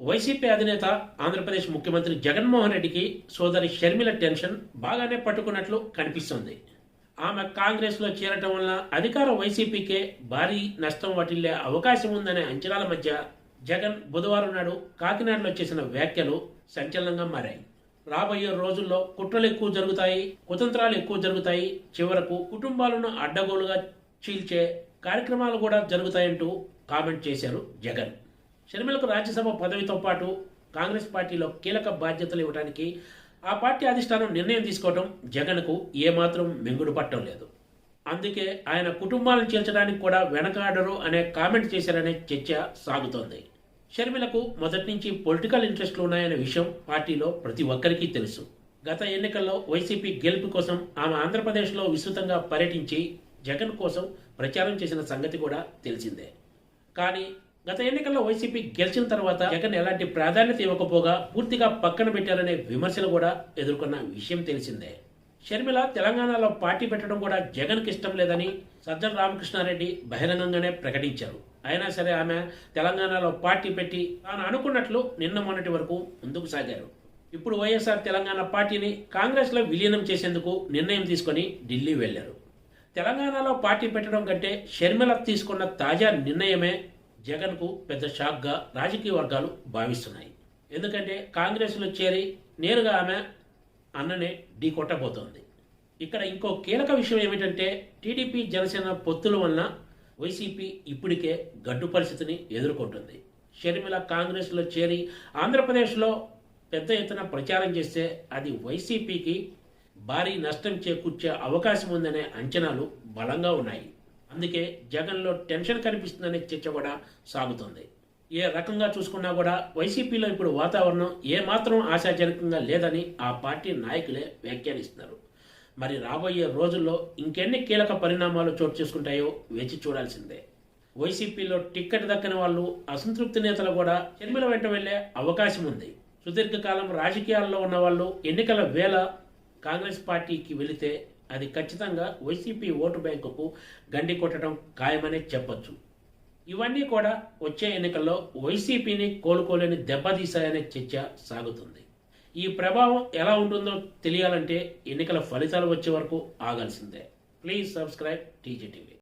YCP అధినేత ఆంధ్రప్రదేశ్ ముఖ్యమంత్రి జగన్మోహన్ రెడ్డికి సోదరి షర్మిల టెన్షన్ బాగానే పట్టుకున్నట్లు కనిపిస్తోంది. ఆమె కాంగ్రెస్లో చేరటం వలన అధికార వైసీపీకే భారీ నష్టం వాటిల్లే అవకాశం ఉందనే అంచనాల మధ్య జగన్ బుధవారం నాడు కాకినాడలో చేసిన వ్యాఖ్యలు సంచలనంగా మారాయి. రాబోయే రోజుల్లో కుట్రలు ఎక్కువ జరుగుతాయి కుతంత్రాలు ఎక్కువ జరుగుతాయి చివరకు కుటుంబాలను అడ్డగోలుగా చీల్చే కార్యక్రమాలు కూడా జరుగుతాయంటూ కామెంట్ చేశారు జగన్. షర్మిలకు రాజ్యసభ పదవితో పాటు కాంగ్రెస్ పార్టీలో కీలక బాధ్యతలు ఇవ్వడానికి ఆ పార్టీ అధిష్టానం నిర్ణయం తీసుకోవడం జగన్కు ఏమాత్రం మెంగుడు పట్టడం లేదు. అందుకే ఆయన కుటుంబాలను చేర్చడానికి కూడా వెనకాడరు అనే కామెంట్ చేశారనే చర్చ సాగుతోంది. షర్మిలకు మొదటి నుంచి పొలిటికల్ ఇంట్రెస్ట్లు ఉన్నాయనే విషయం పార్టీలో ప్రతి ఒక్కరికి తెలుసు. గత ఎన్నికల్లో వైసీపీ గెలుపు కోసం ఆమె ఆంధ్రప్రదేశ్లో విస్తృతంగా పర్యటించి జగన్ కోసం ప్రచారం చేసిన సంగతి కూడా తెలిసిందే. కానీ గత ఎన్నికల్లో వైసీపీ గెలిచిన తర్వాత జగన్ ఎలాంటి ప్రాధాన్యత ఇవ్వకపోగా పూర్తిగా పక్కన పెట్టారనే విమర్శలు కూడా ఎదుర్కొన్న విషయం తెలిసిందే. షర్మిల తెలంగాణలో పార్టీ పెట్టడం కూడా జగన్కి ఇష్టం లేదని సజ్జల రామకృష్ణారెడ్డి బహిరంగంగానే ప్రకటించారు. అయినా సరే ఆమె తెలంగాణలో పార్టీ పెట్టి తాను అనుకున్నట్లు నిన్న మొన్నటి వరకు ముందుకు సాగారు. ఇప్పుడు వైఎస్ఆర్ తెలంగాణ పార్టీని కాంగ్రెస్లో విలీనం చేసేందుకు నిర్ణయం తీసుకొని ఢిల్లీ వెళ్ళారు తెలంగాణలో పార్టీ పెట్టడం కంటే షర్మిల తీసుకున్న తాజా నిర్ణయమే జగన్కు పెద్ద షాక్గా రాజకీయ వర్గాలు భావిస్తున్నాయి. ఎందుకంటే కాంగ్రెస్లో చేరి నేరుగా ఆమె అన్ననే ఢీ కొట్టబోతోంది. ఇక్కడ ఇంకో కీలక విషయం ఏమిటంటే టీడీపీ జనసేన పొత్తుల వలన వైసీపీ ఇప్పటికే గడ్డు పరిస్థితిని ఎదుర్కొంటుంది. షర్మిల కాంగ్రెస్లో చేరి ఆంధ్రప్రదేశ్లో పెద్ద ఎత్తున ప్రచారం చేస్తే అది వైసీపీకి భారీ నష్టం చేకూర్చే అవకాశం ఉందనే అంచనాలు బలంగా ఉన్నాయి. అందుకే జగన్లో టెన్షన్ కనిపిస్తుందనే చర్చ కూడా సాగుతుంది. ఏ రకంగా చూసుకున్నా కూడా వైసీపీలో ఇప్పుడు వాతావరణం ఏమాత్రం ఆశాజనకంగా లేదని ఆ పార్టీ నాయకులే వ్యాఖ్యానిస్తున్నారు. మరి రాబోయే రోజుల్లో ఇంకెన్ని కీలక పరిణామాలు చోటు చేసుకుంటాయో వేచి చూడాల్సిందే. వైసీపీలో టిక్కెట్ దక్కని వాళ్ళు అసంతృప్తి నేతలు కూడా షర్మిల వెంట వెళ్ళే అవకాశం ఉంది. సుదీర్ఘకాలం రాజకీయాల్లో ఉన్న వాళ్ళు ఎన్నికల వేళ కాంగ్రెస్ పార్టీకి వెళితే అది ఖచ్చితంగా వైసీపీ ఓటు బ్యాంకుకు గండి కొట్టడం ఖాయమనే చెప్పొచ్చు. ఇవన్నీ కూడా వచ్చే ఎన్నికల్లో వైసీపీని కోలుకోలేని దెబ్బతీశాయనే చర్చ సాగుతుంది. ఈ ప్రభావం ఎలా ఉంటుందో తెలియాలంటే ఎన్నికల ఫలితాలు వచ్చే వరకు ఆగాల్సిందే. Please subscribe TGTV